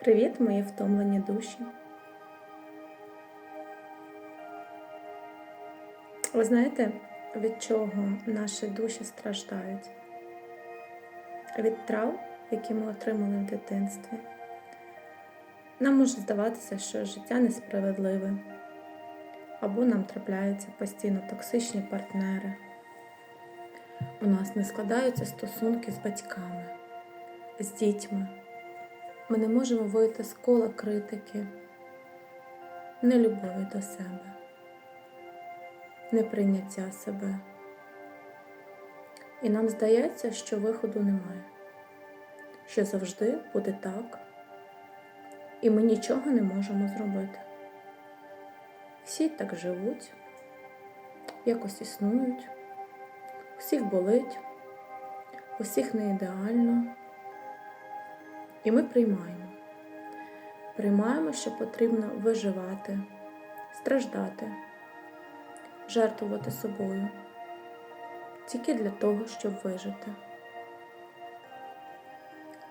Привіт, мої втомлені душі. Ви знаєте, від чого наші душі страждають? Від травм, які ми отримали в дитинстві. Нам може здаватися, що життя несправедливе, або нам трапляються постійно токсичні партнери. У нас не складаються стосунки з батьками, з дітьми. Ми не можемо вийти з кола критики, нелюбові до себе, неприйняття себе. І нам здається, що виходу немає, що завжди буде так, і ми нічого не можемо зробити. Всі так живуть, якось існують, усіх болить, усіх не ідеально. І ми приймаємо. Приймаємо, що потрібно виживати, страждати, жертвувати собою тільки для того, щоб вижити.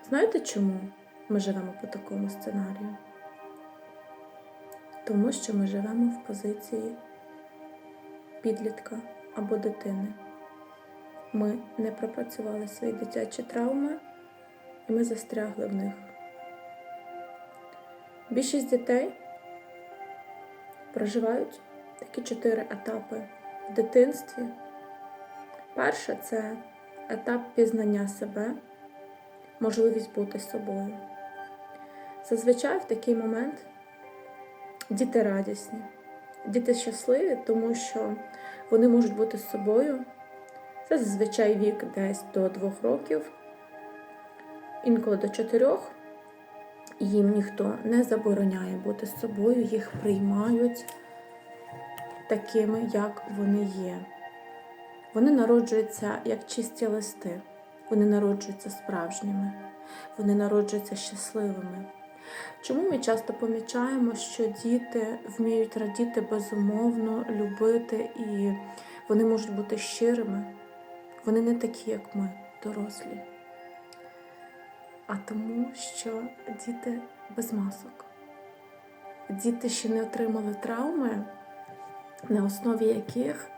Знаєте чому ми живемо по такому сценарію? Тому що ми живемо в позиції підлітка або дитини. Ми не пропрацювали свої дитячі травми і ми застрягли в них. Більшість дітей проживають такі чотири етапи в дитинстві. Перше це етап пізнання себе, можливість бути собою. Зазвичай в такий момент діти радісні, діти щасливі, тому що вони можуть бути з собою. Це зазвичай вік десь до двох років інколи до чотирьох. Їм ніхто не забороняє бути з собою, їх приймають такими, як вони є. Вони народжуються як чисті листи, вони народжуються справжніми, вони народжуються щасливими. Чому ми часто помічаємо, що діти вміють радіти безумовно, любити, і вони можуть бути щирими? Вони не такі, як ми, дорослі а тому, що діти без масок. Діти ще не отримали травми, на основі яких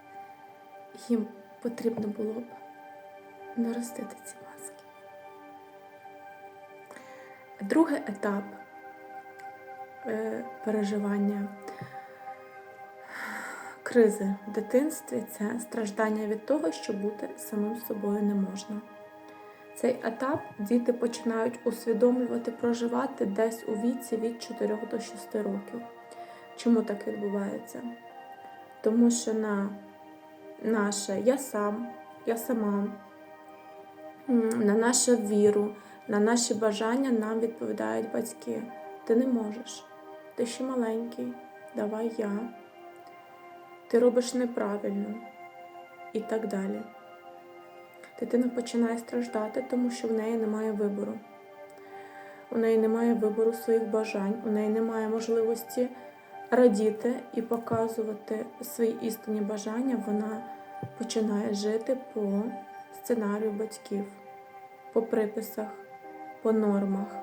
їм потрібно було б наростити ці маски. Другий етап е, переживання кризи в дитинстві це страждання від того, що бути самим собою не можна. Цей етап діти починають усвідомлювати, проживати десь у віці від 4 до 6 років. Чому так відбувається? Тому що на наше я сам, я сама, на нашу віру, на наші бажання нам відповідають батьки. Ти не можеш, ти ще маленький, давай я, ти робиш неправильно і так далі дитина починає страждати, тому що в неї немає вибору. У неї немає вибору своїх бажань, у неї немає можливості радіти і показувати свої істинні бажання. Вона починає жити по сценарію батьків, по приписах, по нормах,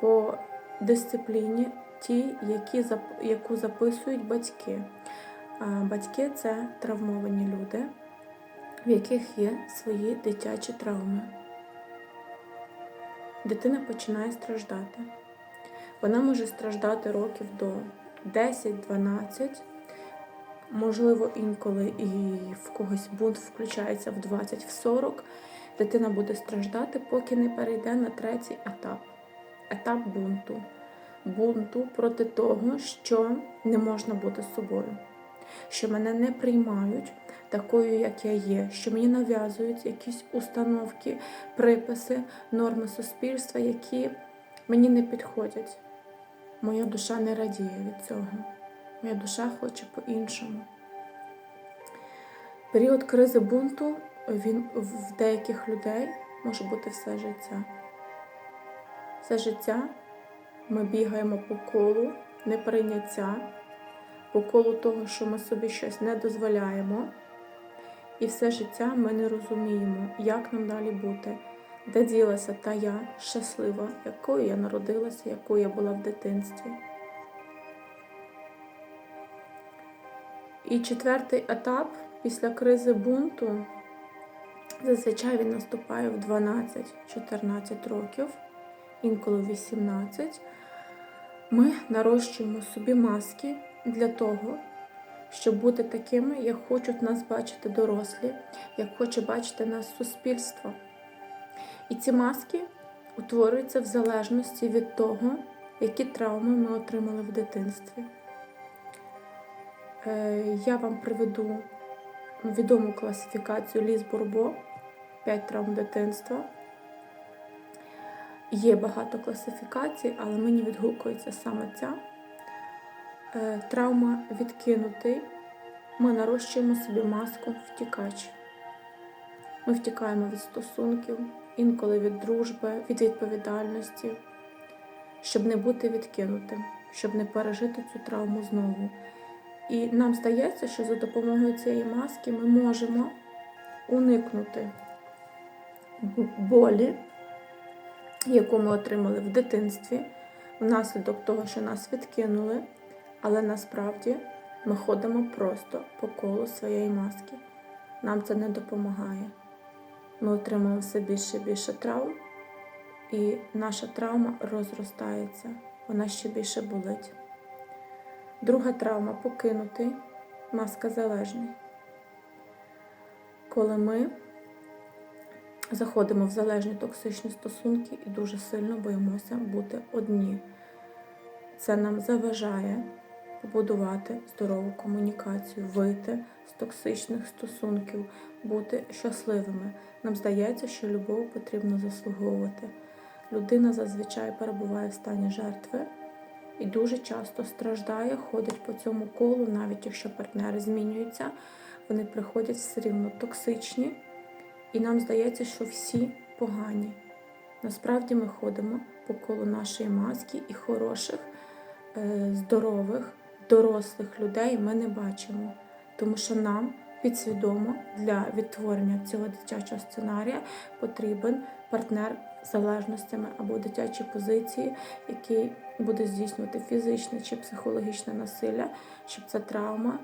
по дисципліні, ті, які, яку записують батьки. Батьки це травмовані люди в яких є свої дитячі травми. Дитина починає страждати. Вона може страждати років до 10-12, можливо, інколи і в когось бунт включається в 20-40. Дитина буде страждати, поки не перейде на третій етап етап бунту. Бунту проти того, що не можна бути з собою, що мене не приймають, такою, як я є, що мені нав'язують якісь установки, приписи, норми суспільства, які мені не підходять. Моя душа не радіє від цього. Моя душа хоче по-іншому. Період кризи бунту він в деяких людей може бути все життя. Все життя ми бігаємо по колу неприйняття, по колу того, що ми собі щось не дозволяємо. І все життя ми не розуміємо, як нам далі бути, де ділася та я щаслива, якою я народилася, якою я була в дитинстві. І четвертий етап після кризи бунту зазвичай він наступає в 12-14 років, інколи в 18. Ми нарощуємо собі маски для того, щоб бути такими, як хочуть нас бачити дорослі, як хоче бачити нас суспільство. І ці маски утворюються в залежності від того, які травми ми отримали в дитинстві. Е, Я вам приведу відому класифікацію Ліс Бурбо 5 травм дитинства. Є багато класифікацій, але мені відгукується саме ця. Е, Травма відкинутий. Ми нарощуємо собі маску втікач. Ми втікаємо від стосунків, інколи від дружби, від відповідальності, щоб не бути відкинутим, щоб не пережити цю травму знову. І нам здається, що за допомогою цієї маски ми можемо уникнути болі, яку ми отримали в дитинстві, внаслідок того, що нас відкинули, але насправді ми ходимо просто по колу своєї маски. Нам це не допомагає. Ми отримуємо все більше і більше травм, і наша травма розростається, вона ще більше болить. Друга травма покинутий, маска залежний. Коли ми заходимо в залежні токсичні стосунки і дуже сильно боїмося бути одні. Це нам заважає побудувати здорову комунікацію, вийти з токсичних стосунків, бути щасливими. Нам здається, що любов потрібно заслуговувати. Людина зазвичай перебуває в стані жертви і дуже часто страждає, ходить по цьому колу, навіть якщо партнери змінюються, вони приходять все рівно токсичні, і нам здається, що всі погані. Насправді ми ходимо по колу нашої маски і хороших, е, здорових, дорослих людей ми не бачимо, тому що нам підсвідомо для відтворення цього дитячого сценарія потрібен партнер з залежностями або дитячі позиції, який буде здійснювати фізичне чи психологічне насилля, щоб ця травма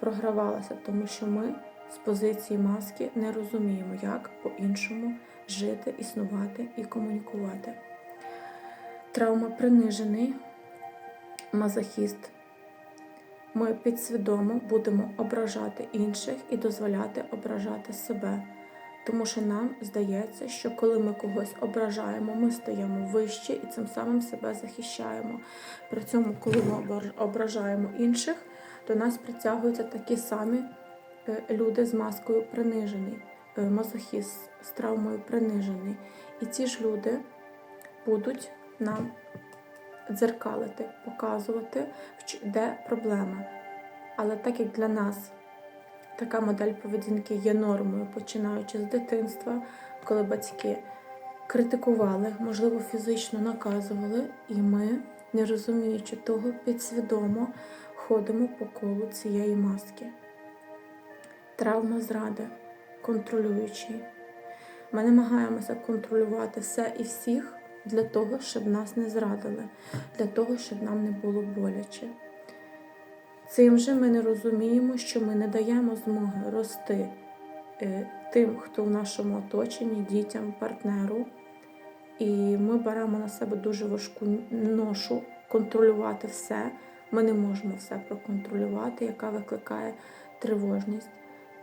програвалася, тому що ми з позиції маски не розуміємо, як по-іншому жити, існувати і комунікувати. Травма принижений, мазохіст. Ми підсвідомо будемо ображати інших і дозволяти ображати себе. Тому що нам здається, що коли ми когось ображаємо, ми стаємо вище і цим самим себе захищаємо. При цьому, коли ми ображаємо інших, до нас притягуються такі самі е, люди з маскою принижений, е, мазохіст з травмою принижений. І ці ж люди будуть нам дзеркалити, показувати, де проблема. Але так як для нас така модель поведінки є нормою, починаючи з дитинства, коли батьки критикували, можливо, фізично наказували, і ми, не розуміючи того, підсвідомо ходимо по колу цієї маски. Травма зради, контролюючий. Ми намагаємося контролювати все і всіх для того, щоб нас не зрадили, для того, щоб нам не було боляче. Цим же ми не розуміємо, що ми не даємо змоги рости е, тим, хто в нашому оточенні, дітям, партнеру. І ми беремо на себе дуже важку ношу контролювати все. Ми не можемо все проконтролювати, яка викликає тривожність,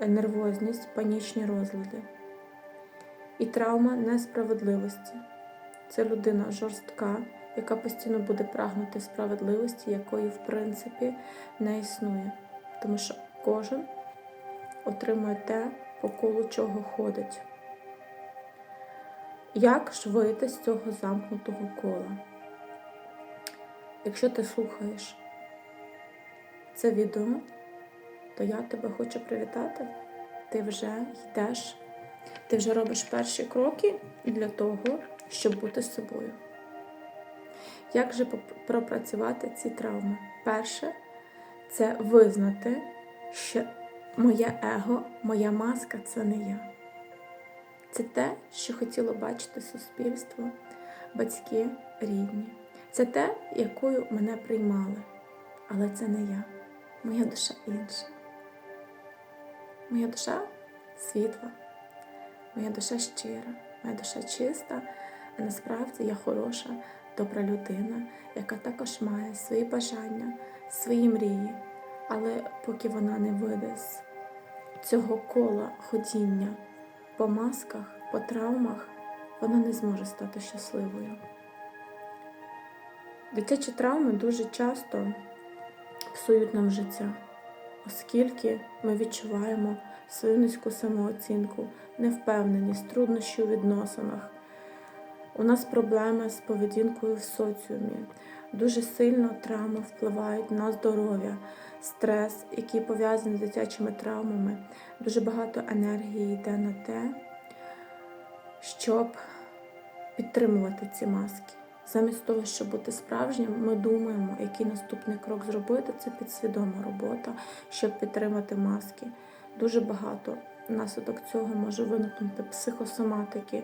нервозність, панічні розлади. І травма несправедливості. Це людина жорстка яка постійно буде прагнути справедливості, якої, в принципі, не існує. Тому що кожен отримує те, по колу чого ходить. Як ж вийти з цього замкнутого кола? Якщо ти слухаєш це відео, то я тебе хочу привітати. Ти вже йдеш, ти вже робиш перші кроки для того, щоб бути собою. Як же пропрацювати ці травми? Перше, це визнати, що моє его, моя маска це не я. Це те, що хотіло бачити суспільство, батьки рідні. Це те, якою мене приймали. Але це не я. Моя душа інша. Моя душа світла, моя душа щира, моя душа чиста, а насправді я хороша, добра людина, яка також має свої бажання, свої мрії. Але поки вона не вийде з цього кола ходіння по масках, по травмах, вона не зможе стати щасливою. Дитячі травми дуже часто псують нам життя, оскільки ми відчуваємо свою низьку самооцінку, невпевненість, труднощі у відносинах. У нас проблеми з поведінкою в соціумі. Дуже сильно травми впливають на здоров'я, стрес, який пов'язаний з дитячими травмами. Дуже багато енергії йде на те, щоб підтримувати ці маски. Замість того, щоб бути справжнім, ми думаємо, який наступний крок зробити. Це підсвідома робота, щоб підтримати маски. Дуже багато внаслідок цього може виникнути психосоматики,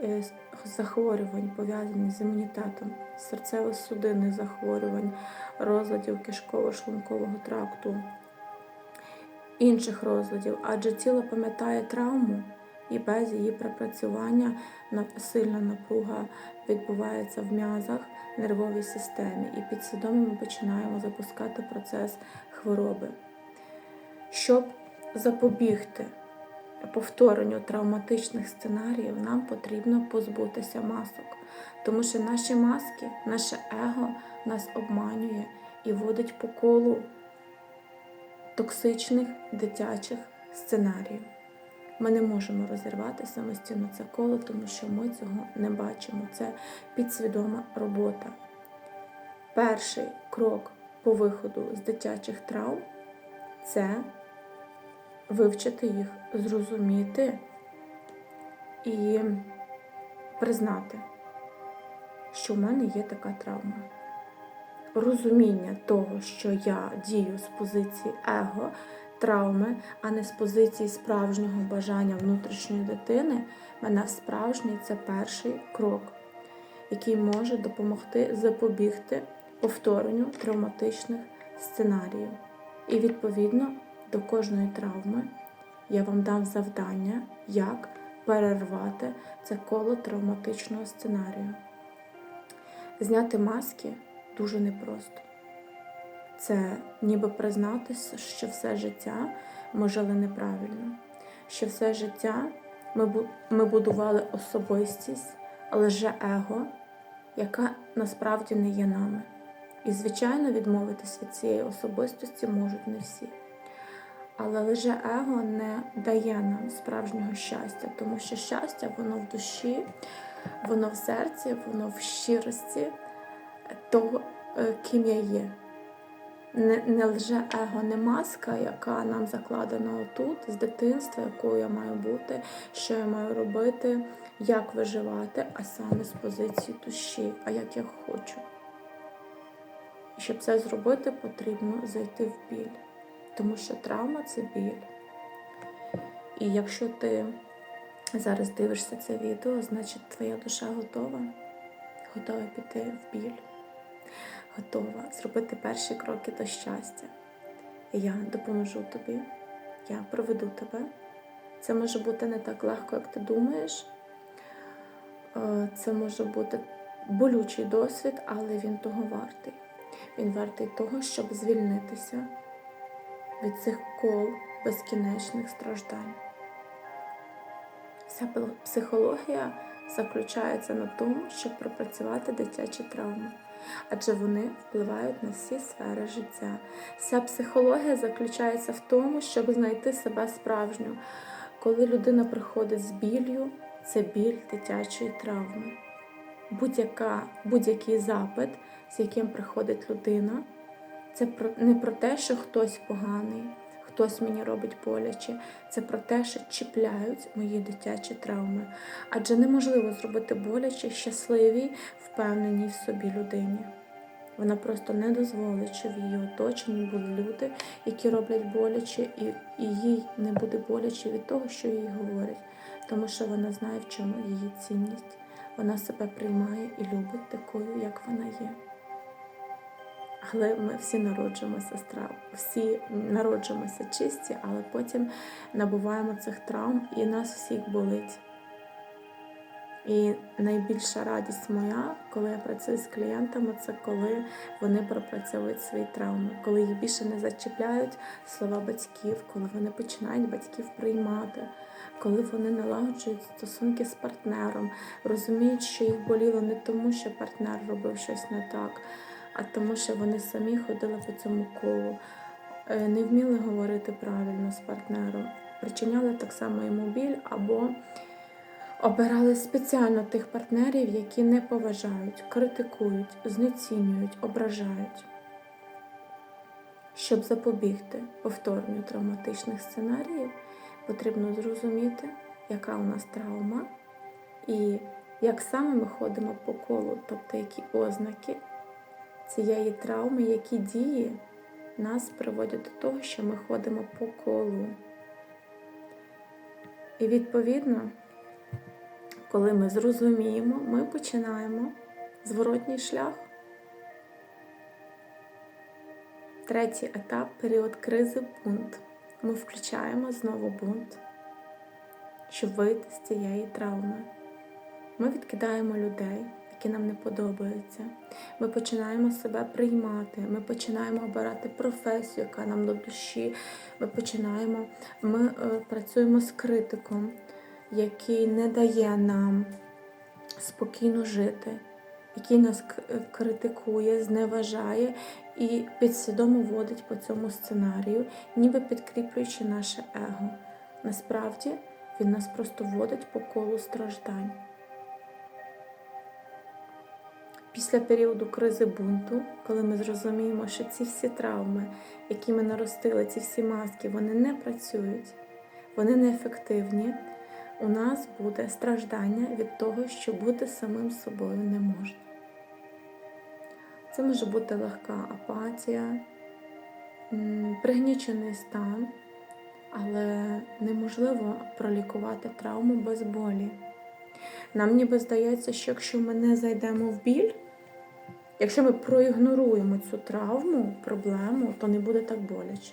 е, захворювань, пов'язані з імунітетом, серцево-судинних захворювань, розладів кишково-шлункового тракту, інших розладів, адже тіло пам'ятає травму. І без її пропрацювання сильна напруга відбувається в м'язах, нервовій системі, і підсвідомо ми починаємо запускати процес хвороби. Щоб запобігти повторенню травматичних сценаріїв, нам потрібно позбутися масок, тому що наші маски, наше его нас обманює і водить по колу токсичних дитячих сценаріїв. Ми не можемо розірвати самостійно це коло, тому що ми цього не бачимо. Це підсвідома робота. Перший крок по виходу з дитячих травм це вивчити їх, зрозуміти і признати, що в мене є така травма. Розуміння того, що я дію з позиції его, травми, а не з позиції справжнього бажання внутрішньої дитини, мене в справжній це перший крок, який може допомогти запобігти повторенню травматичних сценаріїв. І відповідно до кожної травми я вам дам завдання, як перервати це коло травматичного сценарію. Зняти маски дуже непросто. Це ніби признатися, що все життя ми жили неправильно, що все життя ми, будували особистість, лже его, яка насправді не є нами. І, звичайно, відмовитись від цієї особистості можуть не всі. Але лише его не дає нам справжнього щастя, тому що щастя воно в душі, воно в серці, воно в щирості того, е, ким я є. Не, не лже его, не маска, яка нам закладена отут з дитинства, якою я маю бути, що я маю робити, як виживати, а саме з позиції душі, а як я хочу. І щоб це зробити, потрібно зайти в біль. Тому що травма це біль. І якщо ти зараз дивишся це відео, значить твоя душа готова, готова піти в біль, готова зробити перші кроки до щастя. Я допоможу тобі, я проведу тебе. Це може бути не так легко, як ти думаєш. Е, Це може бути болючий досвід, але він того вартий. Він вартий того, щоб звільнитися від цих кол безкінечних страждань. Вся психологія заключається на тому, щоб пропрацювати дитячі травми, адже вони впливають на всі сфери життя. Вся психологія заключається в тому, щоб знайти себе справжню. Коли людина приходить з біллю, це біль дитячої травми. Будь-який запит, з яким приходить людина, це не про те, що хтось поганий, хтось мені робить боляче. Це про те, що чіпляють мої дитячі травми. Адже неможливо зробити боляче щасливій, впевненій в собі людині. Вона просто не дозволить, щоб в її оточенні були люди, які роблять боляче, і, і їй не буде боляче від того, що їй говорять. тому що вона знає, в чому її цінність. Вона себе приймає і любить такою, як вона є. Але ми всі народжуємося з травм, всі народжуємося чисті, але потім набуваємо цих травм і нас всіх болить. І найбільша радість моя, коли я працюю з клієнтами, це коли вони пропрацьовують свої травми, коли їх більше не зачіпляють слова батьків, коли вони починають батьків приймати, коли вони налагоджують стосунки з партнером, розуміють, що їх боліло не тому, що партнер робив щось не так, а тому, що вони самі ходили по цьому колу, е, не вміли говорити правильно з партнером, причиняли так само йому біль або обирали спеціально тих партнерів, які не поважають, критикують, знецінюють, ображають. Щоб запобігти повторенню травматичних сценаріїв, потрібно зрозуміти, яка у нас травма, і як саме ми ходимо по колу, тобто які ознаки цієї травми, які дії нас приводять до того, що ми ходимо по колу. І відповідно, коли ми зрозуміємо, ми починаємо зворотній шлях. Третій етап період кризи бунт. Ми включаємо знову бунт, щоб вийти з цієї травми. Ми відкидаємо людей, які нам не подобаються. Ми починаємо себе приймати, ми починаємо обирати професію, яка нам до душі. Ми починаємо, ми е, працюємо з критиком, який не дає нам спокійно жити, який нас е, критикує, зневажає і підсвідомо водить по цьому сценарію, ніби підкріплюючи наше его. Насправді він нас просто водить по колу страждань. Після періоду кризи бунту, коли ми зрозуміємо, що ці всі травми, які ми наростили, ці всі маски, вони не працюють, вони неефективні, у нас буде страждання від того, що бути самим собою не можна. Це може бути легка апатія, пригнічений стан, але неможливо пролікувати травму без болі. Нам ніби здається, що якщо ми не зайдемо в біль, якщо ми проігноруємо цю травму, проблему, то не буде так боляче.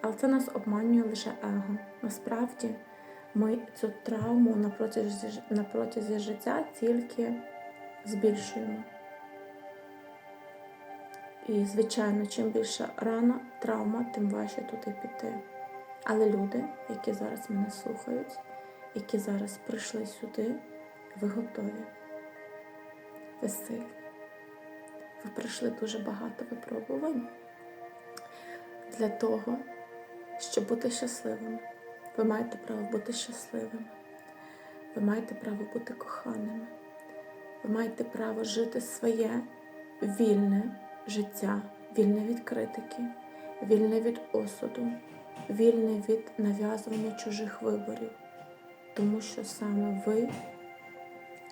Але це нас обманює лише его. Насправді ми цю травму на протязі, на протязі життя тільки збільшуємо. І, звичайно, чим більша рана, травма, тим важче туди піти. Але люди, які зараз мене слухають, які зараз прийшли сюди, ви готові. Ви сильні. Ви пройшли дуже багато випробувань для того, щоб бути щасливими. Ви маєте право бути щасливими. Ви маєте право бути коханими. Ви маєте право жити своє вільне життя, вільне від критики, вільне від осуду, вільне від нав'язування чужих виборів, тому що саме ви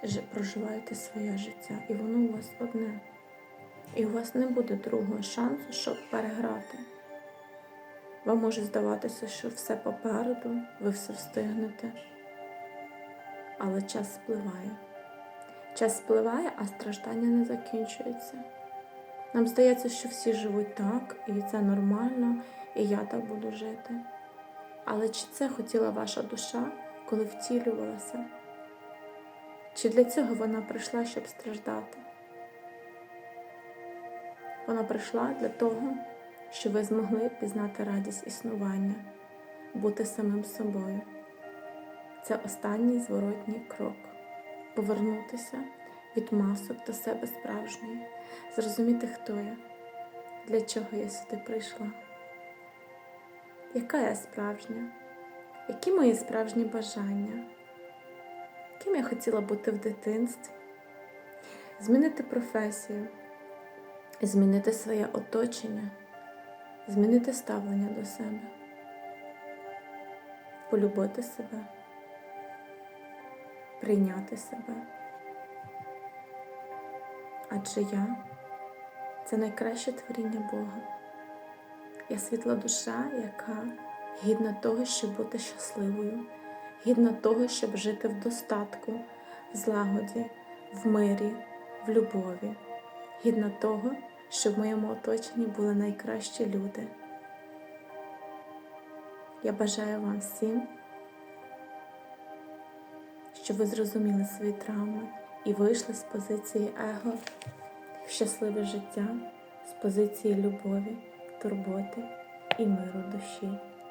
жи- проживаєте своє життя, і воно у вас одне. І у вас не буде другого шансу, щоб переграти. Вам може здаватися, що все попереду, ви все встигнете. Але час спливає. Час спливає, а страждання не закінчується. Нам здається, що всі живуть так, і це нормально, і я так буду жити. Але чи це хотіла ваша душа, коли втілювалася? Чи для цього вона прийшла, щоб страждати? Вона прийшла для того, щоб ви змогли пізнати радість існування, бути самим собою. Це останній зворотній крок. Повернутися від масок до себе справжньої, зрозуміти, хто я, для чого я сюди прийшла, яка я справжня, які мої справжні бажання, ким я хотіла бути в дитинстві, змінити професію, змінити своє оточення, змінити ставлення до себе, полюбити себе, прийняти себе. Адже я це найкраще творіння Бога. Я світла душа, яка гідна того, щоб бути щасливою, гідна того, щоб жити в достатку, в злагоді, в мирі, в любові, гідна того, щоб в моєму оточенні були найкращі люди. Я бажаю вам всім, щоб ви зрозуміли свої травми і вийшли з позиції его в щасливе життя, з позиції любові, турботи і миру душі.